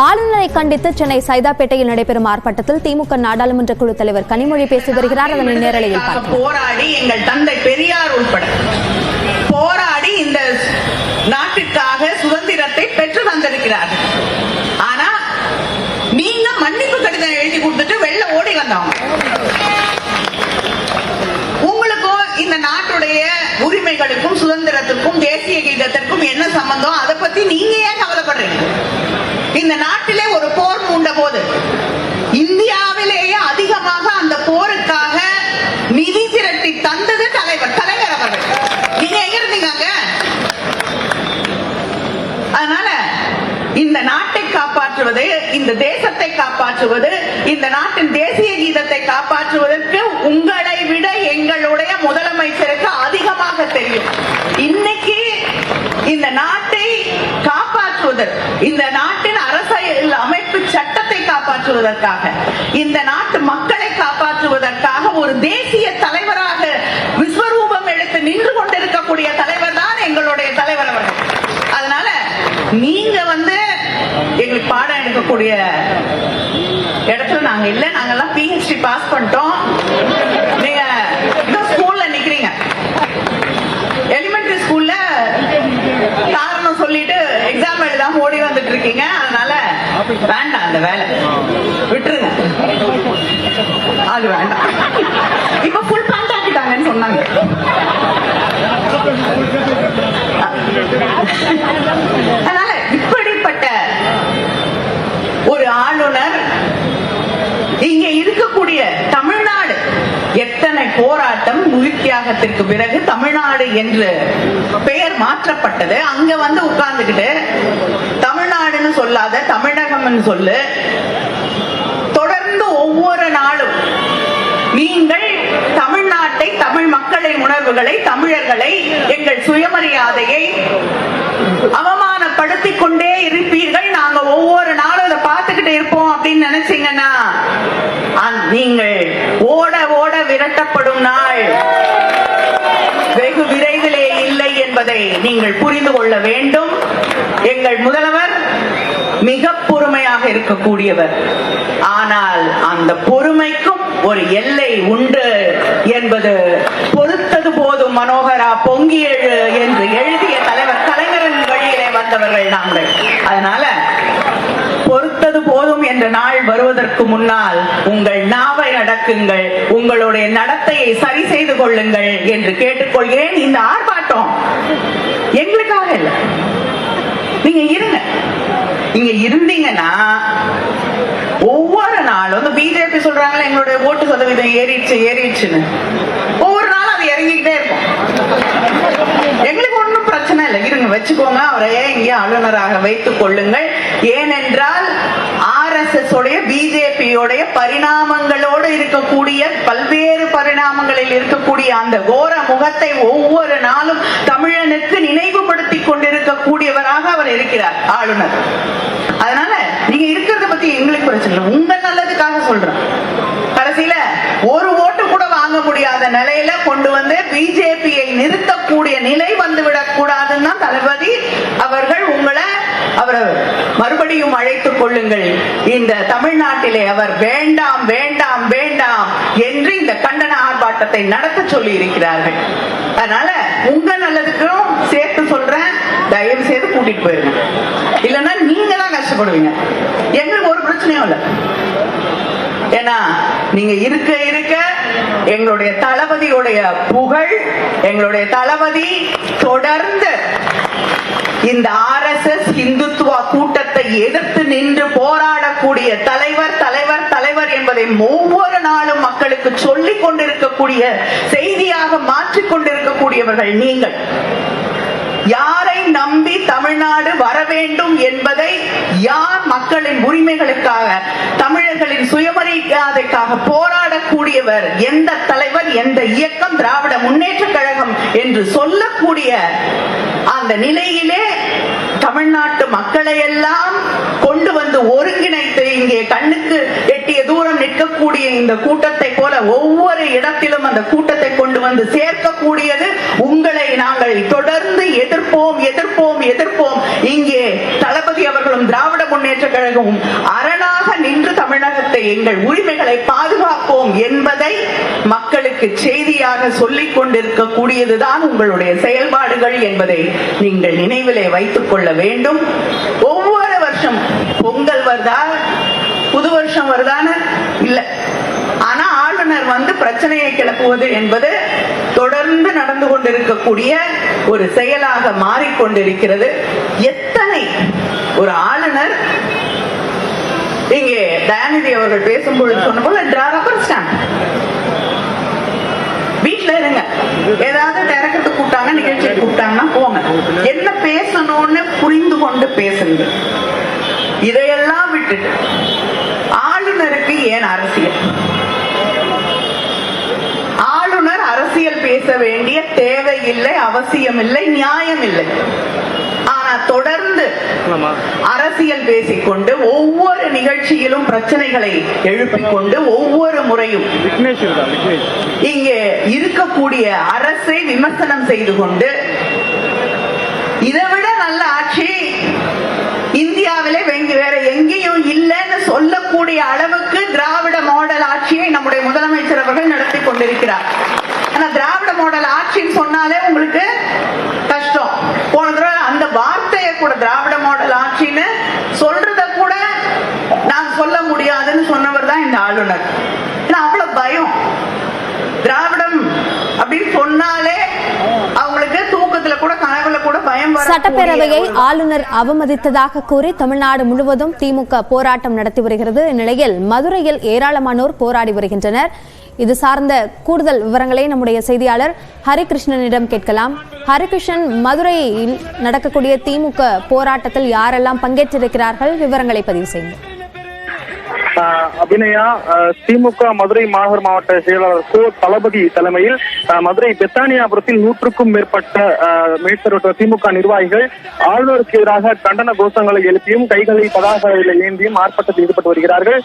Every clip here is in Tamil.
ஆளுநரை கண்டித்து சென்னை சைதாப்பேட்டையில் நடைபெறும் ஆர்ப்பாட்டத்தில் திமுக நாடாளுமன்ற குழு தலைவர் கனிமொழி பேசி வருகிறார். அதனை நேரலையில் போராடி எங்கள் தந்தை பெரியார் உட்பட போராடி இந்த நாட்டிற்காக சுதந்திரத்தை பெற்று தந்திருக்கிறார்கள் ஆனா நீங்க மன்னிப்பு கடிதம் எழுதி கொடுத்துட்டு வெளில ஓடி வந்தவங்க உங்களுக்கும் இந்த நாட்டுடைய உரிமைகளுக்கும் சுதந்திரத்திற்கும் தேசிய கீதத்திற்கும் என்ன சம்பந்தம்? அதை பத்தி நீங்க ஏன் இந்த நாட்டிலே ஒரு போர் மூண்ட போது இந்தியாவிலேயே அதிகமாக அந்த போருக்காக நிதி திரட்டி தந்தது தலைவர் தலைவர் அவர்கள் நீங்க எங்க இருந்தீங்க அங்க? அதனால இந்த நாட்டை காப்பாற்றுவது இந்த தேசத்தை காப்பாற்றுவது இந்த நாட்டின் தேசிய கீதத்தை காப்பாற்றுவதற்கு உங்களை விட எங்களுடைய முதலமைச்சருக்கு அதிகமாக தெரியும் இன்னைக்கு இந்த நாட்டை காப்பாற்றுவதற்கு இந்த காப்பாற்றுவதற்காக. இந்த நாட்டு மக்களை காப்பாற்றுவதற்காக ஒரு தேசிய தலைவராக விஸ்வரூபம் எடுத்து நின்று கொண்டிருக்கக்கூடிய தலைவர் தான் எங்களுடைய தலைவர் அவர்கள். அதனால நீங்க வந்து எங்களுக்கு பாடம் எடுக்கக்கூடிய இடத்துல நாங்க இல்ல. நாங்கெல்லாம் பிஹெச்டி பாஸ் பண்ணிட்டோம். நீங்க இன்னும் ஸ்கூல்ல நிக்கிறீங்க. எலிமெண்டரி ஸ்கூல்ல காரணம் சொல்லிட்டு எக்ஸாம் எழுதாம ஓடி வந்துட்டு இருக்கீங்க. அதனால வேண்டாம் அந்த வேலை. விட்டுருங்க. அது வேண்டாம். இப்ப ஃபுல் பேண்ட் ஆக்கிட்டாங்கன்னு சொன்னாங்க இப்படிப்பட்ட ஒரு ஆளுநர் இங்க இருக்கக்கூடிய தமிழ்நாடு எத்தனை போராட்டம் உயிர்த்தியாகத்திற்கு பிறகு தமிழ்நாடு என்று பெயர் மாற்றப்பட்டது. அங்க வந்து உட்கார்ந்துக்கிட்டு தமிழ்நாடுன்னு சொல்லாத தமிழகம்னு சொல்லு. தொடர்ந்து ஒவ்வொரு நாளும் நீங்கள் தமிழ்நாட்டை தமிழ் மக்களின் உணர்வுகளை தமிழர்களை எங்கள் சுயமரியாதையை அவமான கொண்டே இருப்பீர்கள் நாங்க ஒவ்வொரு நாளும் அதை பார்த்துக்கிட்டு இருப்போம் அப்படின்னு நினைச்சீங்கன்னா அந்த- நீங்கள் ஓட ஓட விரட்டப்படும் நாள். வெகு விரைவிலே இல்லை என்பதை நீங்கள் புரிந்து கொள்ள வேண்டும். எங்கள் முதல்வர் மிக பொறுமையாக இருக்கக்கூடியவர். ஆனால் அந்த பொறுமைக்கும் ஒரு எல்லை உண்டு என்பது பொறுத்தது போதும் மனோகரா. பொங்கி எழு என்று எழுதிய தலைவர் கலைஞரின் வழியிலே வந்தவர்கள் நாங்கள். அதனால பொறுத்தது போதும் என்ற நாள் வருவதற்கு முன்னால் உங்கள் நாவை அடக்குங்கள் உங்களுடைய நடத்தையை சரி செய்து கொள்ளுங்கள் என்று கேட்டுக்கொள்கிறேன். இந்த ஆர்ப்பாட்டம் எங்களுக்காக இல்லை. நீங்க இருங்க. நீங்க இருந்தீங்கன்னா ஒவ்வொரு நாளும் வந்து பிஜேபி சொல்றாங்களே எங்களுடைய ஓட்டு சதவீதம் ஏறிடுச்சு ஏறிடுச்சுன்னு. ஒவ்வொரு நாளும் அது இறங்கிக்கிட்டே இருக்கும். எங்களுக்கு ஒன்றும் பிரச்சனை இல்லை. இருங்க வச்சுக்கோங்க. அவரே ஆளுநராக வைத்துக் கொள்ளுங்கள். ஏனென்றால் ஆர்எஸ்எஸ் உடைய பிஜேபியோடைய பரிணாமங்களோடு இருக்கக்கூடிய பல்வேறு பரிணாமங்களில் இருக்கக்கூடிய அந்த கோர முகத்தை ஒவ்வொரு நாளும் தமிழனுக்கு நினைவுபடுத்தி கொண்டிருக்கக்கூடியவராக அவர் இருக்கிறார் ஆளுநர். அதனால நீங்க இருக்கிறத பத்தி எங்களுக்கு பிரச்சனை இல்லை. உங்க நல்லதுக்காக சொல்றேன் கடைசியில ஒரு ஓட்டு கூட வாங்க முடியாத நிலையில கொண்டு வந்து பிஜேபி நிறுத்தக்கூடிய நிலை வந்து விடக் கூடாதுன்னு தான் தளபதி அவர்கள் உங்களை அவர் மறுபடியும் அழைத்துக் கொள்ளுங்கள். இந்த தமிழ்நாட்டிலே அவர் வேண்டாம் வேண்டாம் வேண்டாம் என்று இந்த கண்டன ஆர்ப்பாட்டத்தை நடத்த சொல்லி இருக்கிறார்கள் அதனால உங்க நல்லதுக்கும் சேர்த்து சொல்றேன். தயவு செய்து கூட்டிட்டு போயிருங்க. இல்லைன்னா நீங்க தான் கஷ்டப்படுவீங்க. எங்களுக்கு ஒரு பிரச்சனையும் இல்லை. ஏன்னா நீங்க இருக்க இருக்க எங்களுடைய தளபதியுடைய புகழ் எங்களுடைய தளபதி தொடர்ந்து இந்த ஆர்எஸ்எஸ் எதிர்த்து நின்று போராடக்கூடிய தலைவர் தலைவர் தலைவர் என்பதை ஒவ்வொரு நாளும் மக்களுக்கு சொல்லிக் கொண்டிருக்கக்கூடிய செய்தியாக மாற்றிக் கொண்டிருக்கக்கூடியவர்கள் நீங்கள். யாரை நம்பி தமிழ்நாடு வர வேண்டும் என்பதை யார் மக்களின் உரிமைகளுக்காக தமிழர்களின் சுயமரியாதைக்காக போராடக்கூடியவர் எந்த தலைவர் எந்த இயக்கம் திராவிட முன்னேற்ற கழகம் என்று சொல்லக்கூடிய அந்த நிலையிலே தமிழ்நாட்டு மக்களை எல்லாம் கொண்டு வந்து ஒருங்கிணைத்து இங்கே கண்ணுக்கு எட்டிய தூரம் நிற்கக்கூடிய இந்த கூட்டத்தை போல ஒவ்வொரு இடத்திலும் அந்த கூட்டத்தை கொண்டு வந்து சேர்க்கக்கூடியது உங்களை நாங்கள் தொடர்ந்து எதிர்ப்போம் எதிர்ப்போம் எதிர்ப்போம். இங்கே தளபதி அவர்களும் திராவிட முன்னேற்ற கழகமும் அரணாக நின்று தமிழகத்தை எங்கள் உரிமைகளை பாதுகாப்போம் என்பதை மக்களுக்கு செய்தியாக சொல்லிக் கொண்டிருக்கக்கூடியதுதான் உங்களுடைய செயல்பாடுகள் என்பதை நீங்கள் நினைவிலே வைத்துக் கொள்ள வேண்டும். ஒவ்வொரு வருஷம் பொங்கல் வருதா புது வருஷம் வருதான்னு இல்ல. ஆனா ஆளுநர் வந்து பிரச்சனையை கிளப்புவது என்பது தொடர்ந்து நடந்து கொண்டிருக்கக்கூடிய ஒரு செயலாக மாறிக்கொண்டிருக்கிறது. எத்தனை ஒரு ஆளுநர் இங்கே தயாநிதி அவர்கள் பேசும்பொழுது சொன்ன போல வீட்ல இருங்க. ஏதாவது திறக்கத்துக்கு கூப்பிட்டாங்க நிகழ்ச்சிக்கு கூப்பிட்டாங்கன்னா போங்க. என்ன பேசணும்னு புரிந்து கொண்டு பேசுங்க. ஏன் அரசியல். ஆளுநர் அரசியல் பேச வேண்டிய தேவையில்லை அவசியம் இல்லை நியாயம் இல்லை ஆனா தொடர்ந்து அரசியல் பேசிக்கொண்டு ஒவ்வொரு நிகழ்ச்சியிலும் பிரச்சனைகளை எழுப்பிக் கொண்டு ஒவ்வொரு முறையும் இங்கே இருக்கக்கூடிய அரசை விமர்சனம் செய்து கொண்டு இதை விட நல்ல ஆட்சி இந்தியாவிலே வெங்க- வேற எங்கேயும் இல்லைன்னு சொல்லக்கூடிய அளவுக்கு திராவிட மாடல் ஆட்சியை நம்முடைய முதலமைச்சர் அவர்கள் நடத்தி கொண்டிருக்கிறார். ஆனா திராவிட மாடல் ஆட்சின்னு சொன்னாலே உங்களுக்கு கஷ்டம். போன தடவை அந்த வார்த்தையை கூட திராவிட மாடல் ஆட்சின்னு சொல்றத கூட நான் சொல்ல முடியாதுன்னு சொன்னவர் தான் இந்த ஆளுநர். ஏன்னா அவ்வளவு பயம். திராவிடம் அப்படின்னு சொன்னாலே அவங்களுக்கு தூக்கத்துல கூட சட்டப்பேரவையை ஆளுநர் அவமதித்ததாக கூறி தமிழ்நாடு முழுவதும் திமுக போராட்டம் நடத்தி வருகிறது. இந்நிலையில் மதுரையில் ஏராளமானோர் போராடி வருகின்றனர். இது சார்ந்த கூடுதல் விவரங்களை நம்முடைய செய்தியாளர் ஹரிகிருஷ்ணனிடம் கேட்கலாம். ஹரிகிருஷ்ணன் மதுரையில் நடக்கக்கூடிய திமுக போராட்டத்தில் யாரெல்லாம் பங்கேற்றிருக்கிறார்கள்? விவரங்களை பதிவு செய்யுங்கள் அபிநயா திமுக மதுரை மாநகர் மாவட்ட செயலாளர் கோ தளபதி தலைமையில் மதுரை பெத்தானியாபுரத்தில் நூற்றுக்கும் மேற்பட்ட மேற்பட்ட திமுக நிர்வாகிகள் ஆளுநருக்கு எதிராக கண்டன கோஷங்களை எழுப்பியும் கைகளை பதாகைகளை ஏந்தியும் ஆர்ப்பாட்டத்தில் ஈடுபட்டு வருகிறார்கள்.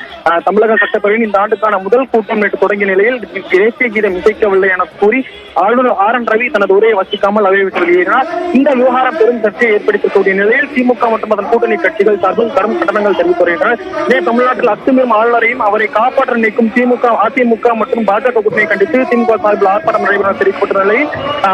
தமிழக சட்டப்பேரவையின் இந்த ஆண்டுக்கான முதல் கூட்டம் நேற்று தொடங்கிய நிலையில் தேசிய கீதம் இசைக்கவில்லை என கூறி ஆளுநர் ஆர் என் ரவி தனது உரையை வசிக்காமல் அவை விட்டு வெளியேறினார். இந்த விவகாரம் பெரும் சர்ச்சையை ஏற்படுத்தக்கூடிய நிலையில் திமுக மற்றும் அதன் கூட்டணி கட்சிகள் சார்பில் கடும் கண்டனங்கள் தெரிவித்து வருகின்றன தமிழ்நாட்டில் தமிழ்நாட்டில் அத்துமீறும் ஆளுநரையும் அவரை காப்பாற்ற நிற்கும் திமுக அதிமுக மற்றும் பாஜக கூட்டணியை கண்டித்து திமுக சார்பில் ஆர்ப்பாட்டம் நடைபெறும் தெரிவிக்கப்பட்ட நிலையில்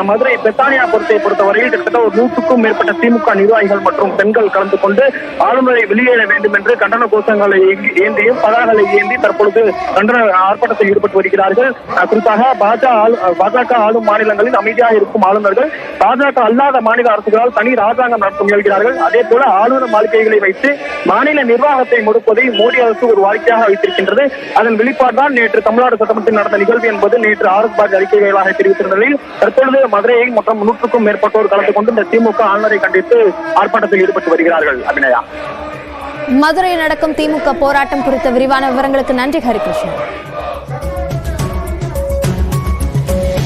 மதுரை பெத்தானியா பொறுத்தை பொறுத்தவரையில் கிட்டத்தட்ட ஒரு நூற்றுக்கும் மேற்பட்ட திமுக நிர்வாகிகள் மற்றும் பெண்கள் கலந்து கொண்டு ஆளுநரை வெளியேற வேண்டும் என்று கண்டன கோஷங்களை ஏந்தியும் பதாகளை ஏந்தி தற்பொழுது கண்டன ஆர்ப்பாட்டத்தில் ஈடுபட்டு வருகிறார்கள். குறிப்பாக பாஜக பாஜக ஆளும் மாநிலங்களில் அமைதியாக இருக்கும் ஆளுநர்கள் பாஜக அல்லாத மாநில அரசுகளால் தனி ராஜாங்கம் நடத்த முயல்கிறார்கள். அதே போல ஆளுநர் மாளிகைகளை வைத்து மாநில நிர்வாகத்தை முடுப்பதை மோடி அரசு ஒரு வாடிக்கையாக வைத்திருக்கின்றது. அதன் வெளிப்பாடுதான் நேற்று தமிழ்நாடு சட்டமன்றத்தில் நடந்த நிகழ்வு என்பது நேற்று ஆர்எஸ் பாரதி அறிக்கைகளாக தெரிவித்திருந்த நிலையில் தற்பொழுது மதுரையை மொத்தம் நூற்றுக்கும் மேற்பட்டோர் கலந்து கொண்டு இந்த திமுக ஆளுநரை கண்டித்து ஆர்ப்பாட்டத்தில் ஈடுபட்டு வருகிறார்கள் அபிநயா. மதுரையில் நடக்கும் திமுக போராட்டம் குறித்த விரிவான விவரங்களுக்கு நன்றி ஹரிகிருஷ்ணன்